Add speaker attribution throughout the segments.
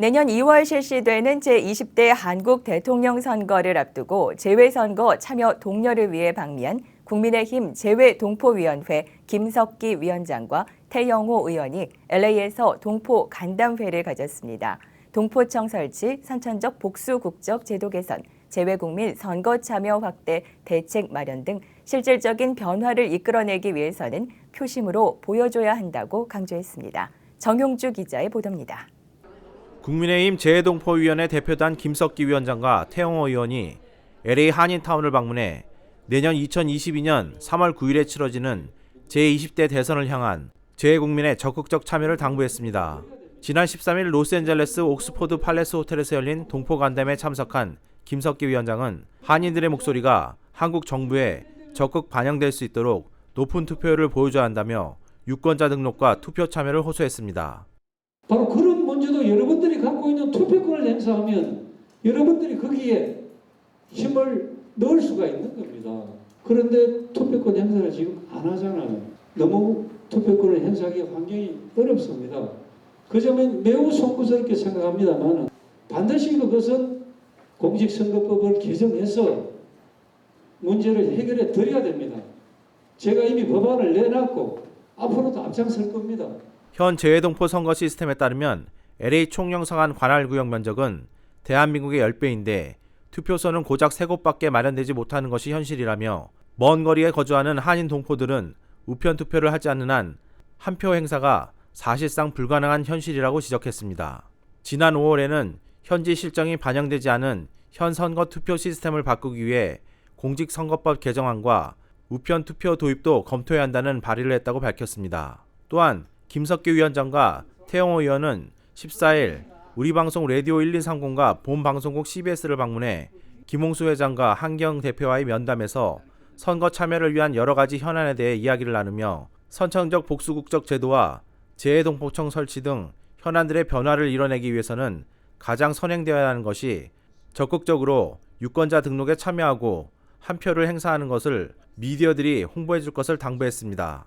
Speaker 1: 내년 2월 실시되는 제20대 한국 대통령 선거를 앞두고 재외선거 참여 동료를 위해 방미한 국민의힘 재외동포위원회 김석기 위원장과 태영호 의원이 LA에서 동포 간담회를 가졌습니다. 동포청 설치, 선천적 복수 국적 제도 개선, 재외국민 선거 참여 확대 대책 마련 등 실질적인 변화를 이끌어내기 위해서는 표심으로 보여줘야 한다고 강조했습니다. 정용주 기자의 보도입니다.
Speaker 2: 국민의힘 재해동포위원회 대표단 김석기 위원장과 태영호 의원이 LA 한인타운을 방문해 내년 2022년 3월 9일에 치러지는 제20대 대선을 향한 재해국민의 적극적 참여를 당부했습니다. 지난 13일 로스앤젤레스 옥스포드 팔레스 호텔에서 열린 동포 간담회에 참석한 김석기 위원장은 한인들의 목소리가 한국 정부에 적극 반영될 수 있도록 높은 투표율을 보여줘야 한다며 유권자 등록과 투표 참여를 호소했습니다.
Speaker 3: 바로 그런 문제도 여러분들이 갖고 있는 투표권을 행사하면 여러분들이 거기에 힘을 넣을 수가 있는 겁니다. 그런데 투표권 행사를 지금 안 하잖아요. 너무 투표권을 행사하기 환경이 어렵습니다. 그 점은 매우 송구스럽게 생각합니다만 반드시 그것은 공직선거법을 개정해서 문제를 해결해 드려야 됩니다. 제가 이미 법안을 내놨고 앞으로도 앞장설 겁니다.
Speaker 2: 현 재해동포 선거 시스템에 따르면 LA 총영상한 관할 구역 면적은 대한민국의 10배인데 투표소는 고작 3곳밖에 마련되지 못하는 것이 현실이라며 먼 거리에 거주하는 한인 동포들은 우편 투표를 하지 않는 한 한 표 행사가 사실상 불가능한 현실이라고 지적했습니다. 지난 5월에는 현지 실정이 반영되지 않은 현 선거 투표 시스템을 바꾸기 위해 공직선거법 개정안과 우편 투표 도입도 검토해야 한다는 발의를 했다고 밝혔습니다. 또한 김석기 위원장과 태영호 의원은 14일 우리 방송 라디오 1230과 본 방송국 CBS를 방문해 김홍수 회장과 한경 대표와의 면담에서 선거 참여를 위한 여러 가지 현안에 대해 이야기를 나누며 선천적 복수국적 제도와 재해동포청 설치 등 현안들의 변화를 이뤄내기 위해서는 가장 선행되어야 하는 것이 적극적으로 유권자 등록에 참여하고 한 표를 행사하는 것을 미디어들이 홍보해 줄 것을 당부했습니다.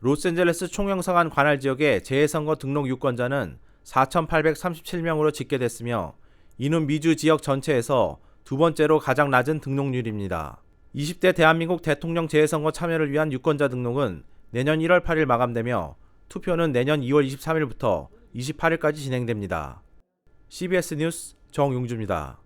Speaker 2: 로스앤젤레스 총영상한 관할 지역의 재해선거 등록 유권자는 4,837명으로 집계됐으며 이는 미주 지역 전체에서 두 번째로 가장 낮은 등록률입니다. 20대 대한민국 대통령 재해선거 참여를 위한 유권자 등록은 내년 1월 8일 마감되며 투표는 내년 2월 23일부터 28일까지 진행됩니다. CBS 뉴스 정용주입니다.